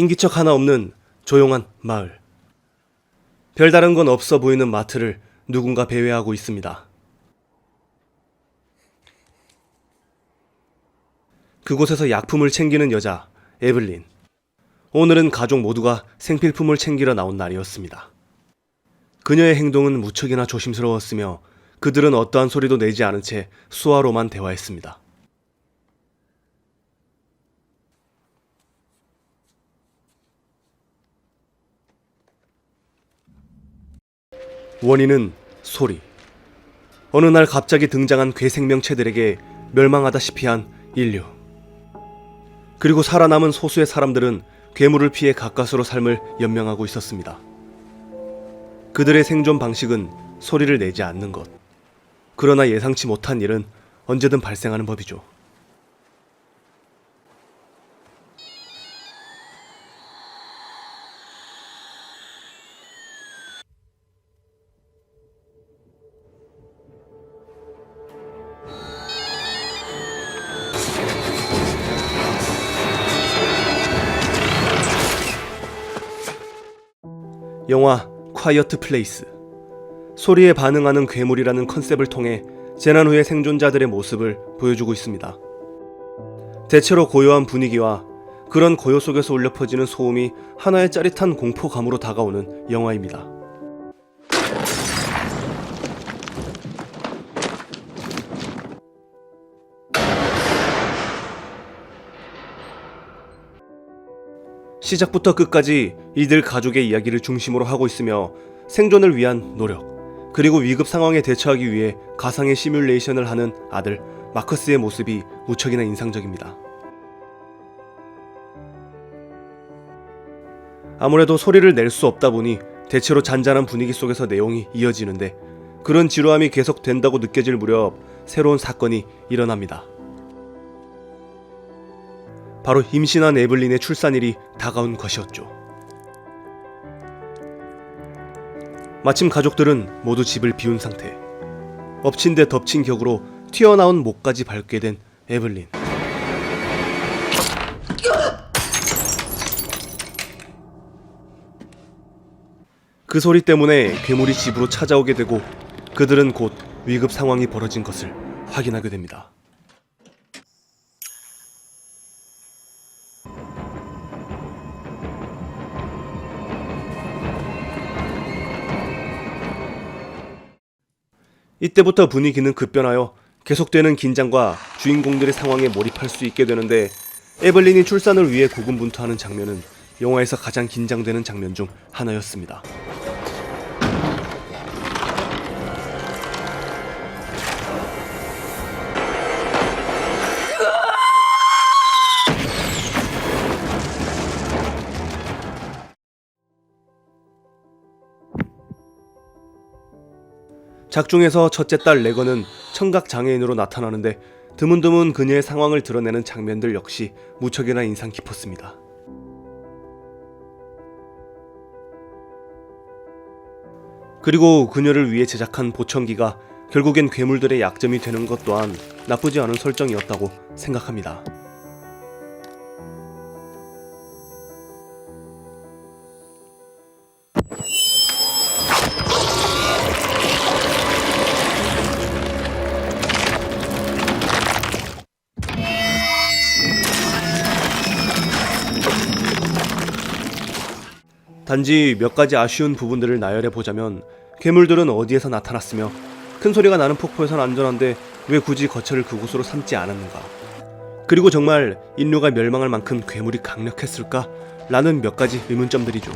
인기척 하나 없는 조용한 마을. 별다른 건 없어 보이는 마트를 누군가 배회하고 있습니다. 그곳에서 약품을 챙기는 여자, 에블린. 오늘은 가족 모두가 생필품을 챙기러 나온 날이었습니다. 그녀의 행동은 무척이나 조심스러웠으며 그들은 어떠한 소리도 내지 않은 채 수화로만 대화했습니다. 원인은 소리. 어느 날 갑자기 등장한 괴생명체들에게 멸망하다시피 한 인류. 그리고 살아남은 소수의 사람들은 괴물을 피해 가까스로 삶을 연명하고 있었습니다. 그들의 생존 방식은 소리를 내지 않는 것. 그러나 예상치 못한 일은 언제든 발생하는 법이죠. 영화 콰이어트 플레이스 소리에 반응하는 괴물이라는 컨셉을 통해 재난 후의 생존자들의 모습을 보여주고 있습니다. 대체로 고요한 분위기와 그런 고요 속에서 울려 퍼지는 소음이 하나의 짜릿한 공포감으로 다가오는 영화입니다. 시작부터 끝까지 이들 가족의 이야기를 중심으로 하고 있으며 생존을 위한 노력, 그리고 위급 상황에 대처하기 위해 가상의 시뮬레이션을 하는 아들 마커스의 모습이 무척이나 인상적입니다. 아무래도 소리를 낼 수 없다 보니 대체로 잔잔한 분위기 속에서 내용이 이어지는데 그런 지루함이 계속된다고 느껴질 무렵 새로운 사건이 일어납니다. 바로 임신한 에블린의 출산일이 다가온 것이었죠. 마침 가족들은 모두 집을 비운 상태. 엎친 데 덮친 격으로 튀어나온 목까지 밟게 된 에블린. 그 소리 때문에 괴물이 집으로 찾아오게 되고 그들은 곧 위급 상황이 벌어진 것을 확인하게 됩니다. 이때부터 분위기는 급변하여 계속되는 긴장과 주인공들의 상황에 몰입할 수 있게 되는데 에블린이 출산을 위해 고군분투하는 장면은 영화에서 가장 긴장되는 장면 중 하나였습니다. 작중에서 첫째 딸 레건은 청각 장애인으로 나타나는데 드문드문 그녀의 상황을 드러내는 장면들 역시 무척이나 인상 깊었습니다. 그리고 그녀를 위해 제작한 보청기가 결국엔 괴물들의 약점이 되는 것 또한 나쁘지 않은 설정이었다고 생각합니다. 단지 몇 가지 아쉬운 부분들을 나열해 보자면 괴물들은 어디에서 나타났으며 큰 소리가 나는 폭포에선 안전한데 왜 굳이 거처를 그곳으로 삼지 않았는가? 그리고 정말 인류가 멸망할 만큼 괴물이 강력했을까? 라는 몇 가지 의문점들이죠.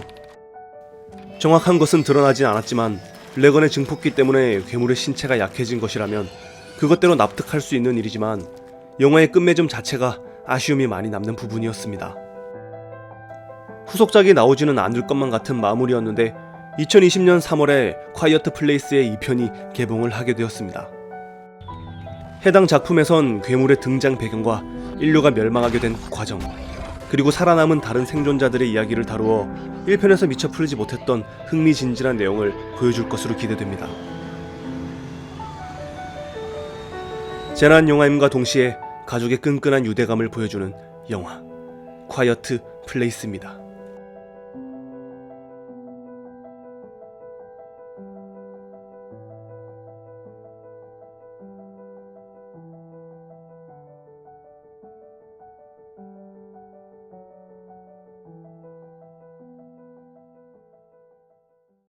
정확한 것은 드러나진 않았지만 레건의 증폭기 때문에 괴물의 신체가 약해진 것이라면 그것대로 납득할 수 있는 일이지만 영화의 끝맺음 자체가 아쉬움이 많이 남는 부분이었습니다. 후속작이 나오지는 않을 것만 같은 마무리였는데 2020년 3월에 콰이어트 플레이스의 2편이 개봉을 하게 되었습니다. 해당 작품에선 괴물의 등장 배경과 인류가 멸망하게 된 과정, 그리고 살아남은 다른 생존자들의 이야기를 다루어 1편에서 미처 풀지 못했던 흥미진진한 내용을 보여줄 것으로 기대됩니다. 재난 영화임과 동시에 가족의 끈끈한 유대감을 보여주는 영화 콰이어트 플레이스입니다.